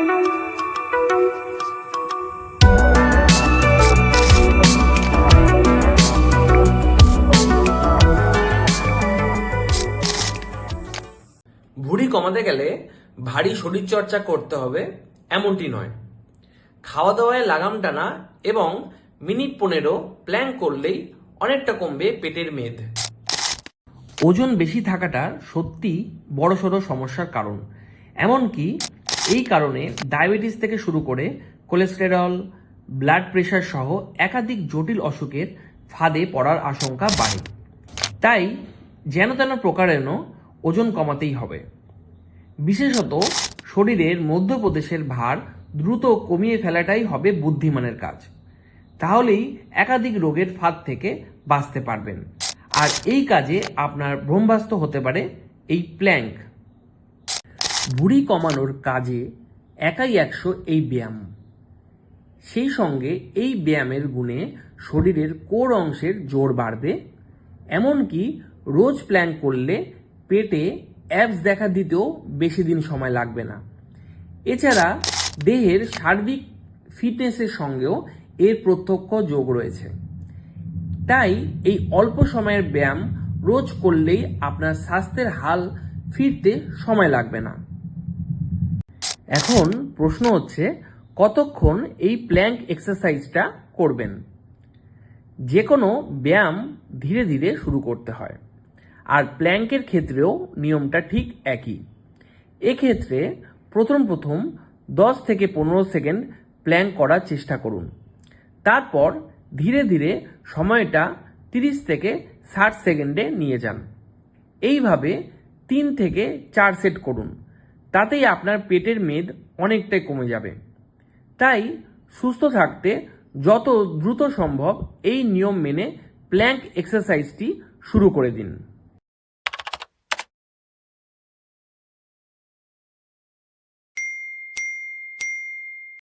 ভুঁড়ি কমাতে গেলে ভারী শরীরচর্চা করতে হবে, এমনটি নয়। খাওয়া দাওয়ায় লাগাম টানা এবং মিনিট পনেরো প্ল্যান করলেই অনেকটা কমবে পেটের মেদ। ওজন বেশি থাকাটা সত্যি বড়সড় সমস্যার কারণ। এমনকি এই কারণে ডায়াবেটিস থেকে শুরু করে কোলেস্টেরল, ব্লাড প্রেশার সহ একাধিক জটিল অসুখের ফাঁদে পড়ার আশঙ্কা বাড়ে। তাই যেন তেন প্রকারেণ ওজন কমাতেই হবে। বিশেষত শরীরের মধ্যপ্রদেশের ভার দ্রুত কমিয়ে ফেলাটাই হবে বুদ্ধিমানের কাজ। তাহলেই একাধিক রোগের ফাঁদ থেকে বাঁচতে পারবেন। আর এই কাজে আপনার ব্রহ্মাস্ত হতে পারে এই প্ল্যাঙ্ক। ভুঁড়ি কমানোর কাজে একাই একশো এই ব্যায়াম। সেই সঙ্গে এই ব্যায়ামের গুণে শরীরের কোর অংশের জোর বাড়বে, এমনকি রোজ প্ল্যান করলে পেটে অ্যাপস দেখা দিতেও বেশি দিন সময় লাগবে না। এছাড়া দেহের সার্বিক ফিটনেসের সঙ্গেও এর প্রত্যক্ষ যোগ রয়েছে। তাই এই অল্প সময়ের ব্যায়াম রোজ করলেই আপনার স্বাস্থ্যের হাল ফিরতে সময় লাগবে না। এখন প্রশ্ন হচ্ছে, কতক্ষণ এই প্ল্যাঙ্ক এক্সারসাইজটা করবেন? যে কোনো ব্যায়াম ধীরে ধীরে শুরু করতে হয়, আর প্ল্যাঙ্কের ক্ষেত্রেও নিয়মটা ঠিক একই। এক্ষেত্রে প্রথম প্রথম দশ থেকে পনেরো সেকেন্ড প্ল্যাঙ্ক করার চেষ্টা করুন। তারপর ধীরে ধীরে সময়টা তিরিশ থেকে ষাট সেকেন্ডে নিয়ে যান। এইভাবে তিন থেকে চার সেট করুন। তাতেই আপনার পেটের মেদ অনেকটাই কমে যাবে। তাই সুস্থ থাকতে যত দ্রুত সম্ভব এই নিয়ম মেনে প্ল্যাঙ্ক এক্সারসাইজটি শুরু করে দিন।